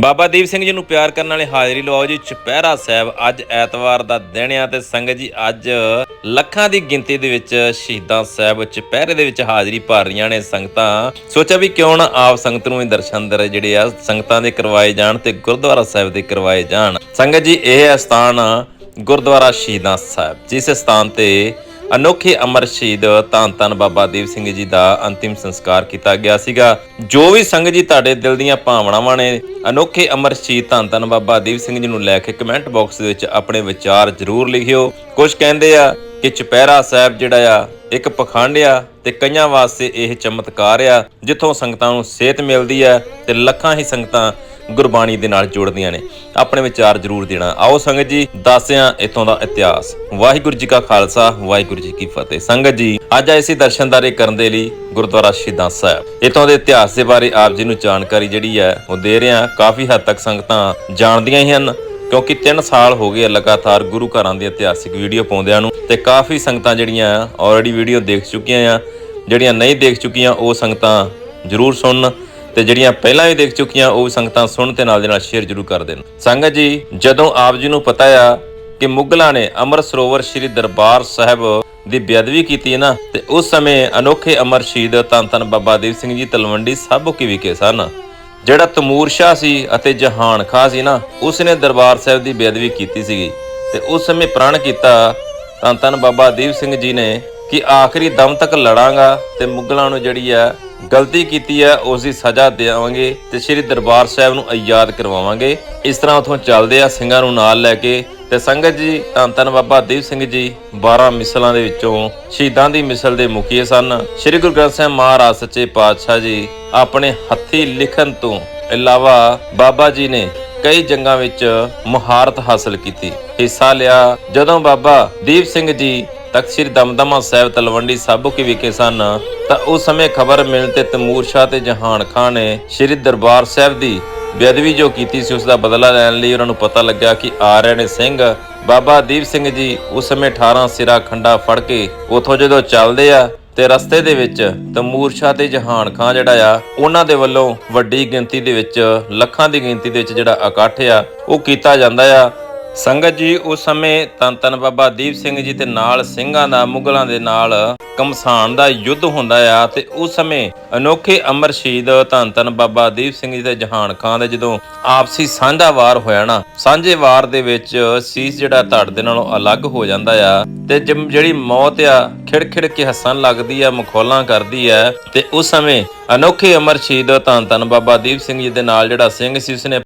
ਬਾਬਾ ਦੀਪ ਸਿੰਘ ਜੀ ਨੂੰ ਪਿਆਰ ਕਰਨ ਵਾਲੇ ਹਾਜ਼ਰੀ ਲਵਾਓ ਜੀ। ਚੁਪਹਿਰਾ ਸਾਹਿਬ ਅੱਜ ਐਤਵਾਰ ਦਾ ਦਿਨ ਆ ਤੇ ਸੰਗਤ ਜੀ ਅੱਜ ਲੱਖਾਂ ਦੀ ਗਿਣਤੀ ਦੇ ਵਿੱਚ ਸ਼ਹੀਦਾਂ ਸਾਹਿਬ ਚੁਪਹਿਰੇ ਦੇ ਵਿੱਚ ਹਾਜ਼ਰੀ ਭਰ ਰਹੀਆਂ ਨੇ ਸੰਗਤਾਂ। ਸੋਚਿਆ ਵੀ ਕਿਉਂ ਨਾ ਆਪ ਸੰਗਤ ਨੂੰ ਵੀ ਦਰਸ਼ਨ ਦਰ ਜਿਹੜੇ ਆ ਸੰਗਤਾਂ ਦੇ ਕਰਵਾਏ ਜਾਣ ਤੇ ਗੁਰਦੁਆਰਾ ਸਾਹਿਬ ਦੇ ਕਰਵਾਏ ਜਾਣ। ਸੰਗਤ ਜੀ ਇਹ ਹੈ ਸਥਾਨ ਗੁਰਦੁਆਰਾ ਸ਼ਹੀਦਾਂ ਸਾਹਿਬ। ਜਿਸ ਸਥਾਨ ਤੇ ਅਨੋਖੇ ਅਮਰ ਸ਼ਹੀਦ ਧੰਨ ਧੰਨ ਬਾਬਾ ਦੀਪ ਸਿੰਘ ਜੀ ਦਾ ਅੰਤਿਮ ਸੰਸਕਾਰ ਕੀਤਾ ਗਿਆ ਸੀਗਾ। ਜੋ ਵੀ ਸੰਗਤ ਜੀ ਤੁਹਾਡੇ ਦਿਲ ਦੀਆਂ ਭਾਵਨਾਵਾਂ ਨੇ, ਅਨੋਖੇ ਅਮਰ ਸ਼ਹੀਦ ਧੰਨ ਧੰਨ ਬਾਬਾ ਦੀਪ ਸਿੰਘ ਜੀ ਨੂੰ ਲੈ ਕੇ ਕਮੈਂਟ ਬਾਕਸ ਦੇ ਵਿੱਚ ਆਪਣੇ ਵਿਚਾਰ ਜ਼ਰੂਰ ਲਿਖਿਓ। ਕੁਝ ਕਹਿੰਦੇ ਆ ਕਿ ਚੁਪਹਿਰਾ ਸਾਹਿਬ ਜਿਹੜਾ ਆ, ਇੱਕ ਪਖੰਡ ਆ ਤੇ ਕਈਆਂ ਵਾਸਤੇ ਇਹ ਚਮਤਕਾਰ ਆ, ਜਿੱਥੋਂ ਸੰਗਤਾਂ ਨੂੰ ਸਿਹਤ ਮਿਲਦੀ ਆ ਤੇ ਲੱਖਾਂ ਹੀ ਸੰਗਤਾਂ ਗੁਰਬਾਣੀ ਦੇ ਨਾਲ ਜੁੜਦੀਆਂ ਨੇ। ਆਪਣੇ ਵਿਚਾਰ ਜ਼ਰੂਰ ਦੇਣਾ। ਆਓ ਸੰਗਤ ਜੀ ਦੱਸਿਆਂ ਇਥੋਂ ਦਾ ਇਤਿਹਾਸ। ਵਾਹਿਗੁਰੂ ਜੀ ਕਾ ਖਾਲਸਾ, ਵਾਹਿਗੁਰੂ ਜੀ ਕੀ ਫਤਿਹ। ਸੰਗਤ ਜੀ, ਅੱਜ ਆਏ ਸੀ ਦਰਸ਼ਨਦਾਰੇ ਕਰਨ ਦੇ ਲਈ ਗੁਰਦੁਆਰਾ ਸ਼ਹੀਦਾਂ ਸਾਹਿਬ। ਇਥੋਂ ਦੇ ਇਤਿਹਾਸ ਦੇ ਬਾਰੇ ਆਪ ਜੀ ਨੂੰ ਜਾਣਕਾਰੀ ਜਿਹੜੀ ਹੈ, ਉਹ ਦੇ ਰਿਹਾ ਕਾਫੀ ਹੱਦ ਤੱਕ ਸੰਗਤਾਂ ਜਾਣਦੀਆਂ ਹੀ ਹਨ, ਕਿਉਂਕਿ 3 ਸਾਲ ਹੋ ਗਏ ਲਗਾਤਾਰ ਗੁਰੂ ਘਰਾਂ ਦੀ ਇਤਿਹਾਸਿਕ ਵੀਡੀਓ ਪਾਉਂਦਿਆਂ ਨੂੰ ਤੇ ਕਾਫੀ ਸੰਗਤਾਂ ਜਿਹੜੀਆਂ ਆਲਰੇਡੀ ਵੀਡੀਓ ਦੇਖ ਚੁੱਕੀਆਂ ਆ। ਜਿਹੜੀਆਂ ਨਹੀਂ ਦੇਖ ਚੁੱਕੀਆਂ, ਉਹ ਸੰਗਤਾਂ ਜ਼ਰੂਰ ਸੁਣਨ। ਤੇ ਜਿਹੜੀਆਂ ਪਹਿਲਾਂ ਵੀ ਦੇਖ ਚੁੱਕੀਆਂ ਉਹ ਸੰਗਤਾਂ ਸੁਣ ਤੇ ਨਾਲ ਦੇ ਨਾਲ ਸ਼ੇਅਰ ਜ਼ਰੂਰ ਕਰ ਦੇਣ। ਸੰਗਤ ਜੀ, ਜਦੋਂ ਆਪ ਜੀ ਨੂੰ ਪਤਾ ਆ ਕਿ ਮੁਗਲਾਂ ਨੇ ਅਮਰ ਸਰੋਵਰ ਸ੍ਰੀ ਦਰਬਾਰ ਸਾਹਿਬ ਦੀ ਬੇਅਦਬੀ ਕੀਤੀ ਹੈ ਨਾ, ਤੇ ਉਸ ਸਮੇਂ ਅਨੋਖੇ ਅਮਰ ਸ਼ਹੀਦ ਧੰਨ ਧੰਨ ਬਾਬਾ ਦੀਪ ਸਿੰਘ ਜੀ ਤਲਵੰਡੀ ਸਾਬੋ ਕੀ ਸਨ। ਜਿਹੜਾ ਤਮੂਰ ਸ਼ਾਹ ਸੀ ਅਤੇ ਜਹਾਨ ਖਾਂ ਸੀ ਨਾ ਉਸ ਨੇ ਦਰਬਾਰ ਸਾਹਿਬ ਦੀ ਬੇਅਦਬੀ ਕੀਤੀ ਸੀਗੀ ਤੇ ਉਸ ਸਮੇਂ ਪ੍ਰਣ ਕੀਤਾ ਧੰਨ ਧੰਨ ਬਾਬਾ ਦੀਪ ਸਿੰਘ ਜੀ ਨੇ ਕਿ ਆਖਰੀ ਦਮ ਤੱਕ ਲੜਾਂਗਾ ਤੇ ਮੁਗਲਾਂ ਨੂੰ ਜਿਹੜੀ ਆ ਗਲਤੀ ਕੀਤੀ ਹੈ ਉਸ ਦੀ ਸਜ਼ਾ ਦੇਵਾਂਗੇ ਤੇ ਸ੍ਰੀ ਦਰਬਾਰ ਸਾਹਿਬ ਨੂੰ ਆਜ਼ਾਦ ਕਰਵਾਵਾਂਗੇ। ਇਸ ਤਰ੍ਹਾਂ ਉਥੋਂ ਚੱਲਦੇ ਆ ਸਿੰਘਾਂ ਨੂੰ ਨਾਲ ਲੈ ਕੇ ਤੇ ਸੰਗਤ ਜੀ, ਧੰਨ ਧੰਨ ਬਾਬਾ ਦੀਪ ਸਿੰਘ ਜੀ 12 ਮਿਸਲਾਂ ਦੇ ਵਿੱਚੋਂ ਸ਼ਹੀਦਾਂ ਦੀ ਮਿਸਲ ਦੇ ਮੁਖੀ ਸਨ। ਸ੍ਰੀ ਗੁਰੂ ਗ੍ਰੰਥ ਸਾਹਿਬ ਮਹਾਰਾਜ ਸੱਚੇ ਪਾਤਸ਼ਾਹ ਜੀ, ਆਪਣੇ ਹੱਥੀ ਲਿਖਣ ਤੋਂ ਇਲਾਵਾ ਬਾਬਾ ਜੀ ਨੇ ਕਈ ਜੰਗਾਂ ਵਿੱਚ ਮੁਹਾਰਤ ਹਾਸਲ ਕੀਤੀ। ਹਿੱਸਾ ਲਿਆ। ਜਦੋਂ ਬਾਬਾ ਦੀਪ ਸਿੰਘ ਜੀ ਤਖਤ ਸ੍ਰੀ ਦਮਦਮਾ ਸਾਹਿਬ ਤਲਵੰਡੀ ਸਾਬੋ ਕੀ ਵਿਖੇ ਸਨ, ਤਾਂ ਉਸ ਸਮੇਂ ਖਬਰ ਮਿਲਣ ਤੇ ਤਮੂਰ ਸ਼ਾਹ ਤੇ ਜਹਾਨ ਖਾਨ ਨੇ ਸ੍ਰੀ ਦਰਬਾਰ ਸਾਹਿਬ ਦੀ ਬੇਅਦਬੀ ਜੋ ਕੀਤੀ ਸੀ, ਉਸ ਦਾ ਬਦਲਾ ਲੈਣ ਲਈ ਉਹਨਾਂ ਨੂੰ ਪਤਾ ਲੱਗਾ ਕਿ ਆ ਸਿੰਘ ਬਾਬਾ ਦੀਪ ਸਿੰਘ ਜੀ ਉਸ ਸਮੇਂ 18 ਸਿਰਾ ਖੰਡਾ ਫੜ ਕੇ ਉਥੋਂ ਜਦੋਂ ਚੱਲਦੇ ਆ ਤੇ ਰਸਤੇ ਦੇ ਵਿੱਚ ਤਮੂਰ ਸ਼ਾਹ ਤੇ ਜਹਾਨ ਖਾਨ ਜਿਹੜਾ ਆ, ਉਹਨਾਂ ਦੇ ਵੱਲੋਂ ਵੱਡੀ ਗਿਣਤੀ ਦੇ ਵਿੱਚ, ਲੱਖਾਂ ਦੀ ਗਿਣਤੀ ਦੇ ਵਿੱਚ ਜਿਹੜਾ ਇਕੱਠ ਆ, ਉਹ ਕੀਤਾ ਜਾਂਦਾ ਆ। ਸੰਗਤ ਜੀ, ਉਸ ਸਮੇਂ ਤਨ ਤਨ ਬਾਬਾ ਦੀਪ ਸਿੰਘ ਜੀ ਤੇ ਨਾਲ ਸਿੰਘਾਂ ਦਾ, ਮੁਗਲਾਂ ਦੇ ਨਾਲ ਕਮਸਾਨ ਦਾ ਯੁੱਧ ਹੁੰਦਾ ਆ ਤੇ ਉਸ ਸਮੇਂ ਅਨੋਖੇ ਅਮਰ ਸ਼ਹੀਦ ਧੰਨ ਧੰਨ ਬਾਬਾ ਦੀਪ ਸਿੰਘ ਜੀ ਤੇ ਜਹਾਨ ਖਾਨ ਦੇ ਜਦੋਂ ਆਪਸੀ ਸਾਂਝਾ ਵਾਰ ਹੋਇਆ ਨਾ, ਸਾਂਝੇ ਵਾਰ ਦੇ ਵਿੱਚ ਸੀਸ ਜਿਹੜਾ ਧੜ ਦੇ ਨਾਲੋਂ ਅਲੱਗ ਹੋ ਜਾਂਦਾ ਆ ਤੇ ਜਿਮ- ਜਿਹੜੀ ਮੌਤ ਆ, ਖਿੜਖਿੜ ਕੇ ਹੱਸਣ ਲੱਗਦੀ ਆ, ਮਖੌਲਾਂ ਕਰਦੀ ਆ ਤੇ ਉਸ ਸਮੇਂ ਅਨੋਖੇ ਅਮਰ ਸ਼ਹੀਦ ਧੰਨ ਧੰਨ ਬਾਬਾ ਦੀਪ ਸਿੰਘ ਜੀ ਦੇ ਨਾਲ ਜਿਹੜਾ ਸਿੰਘ ਸੀ, ਉਸਨੇ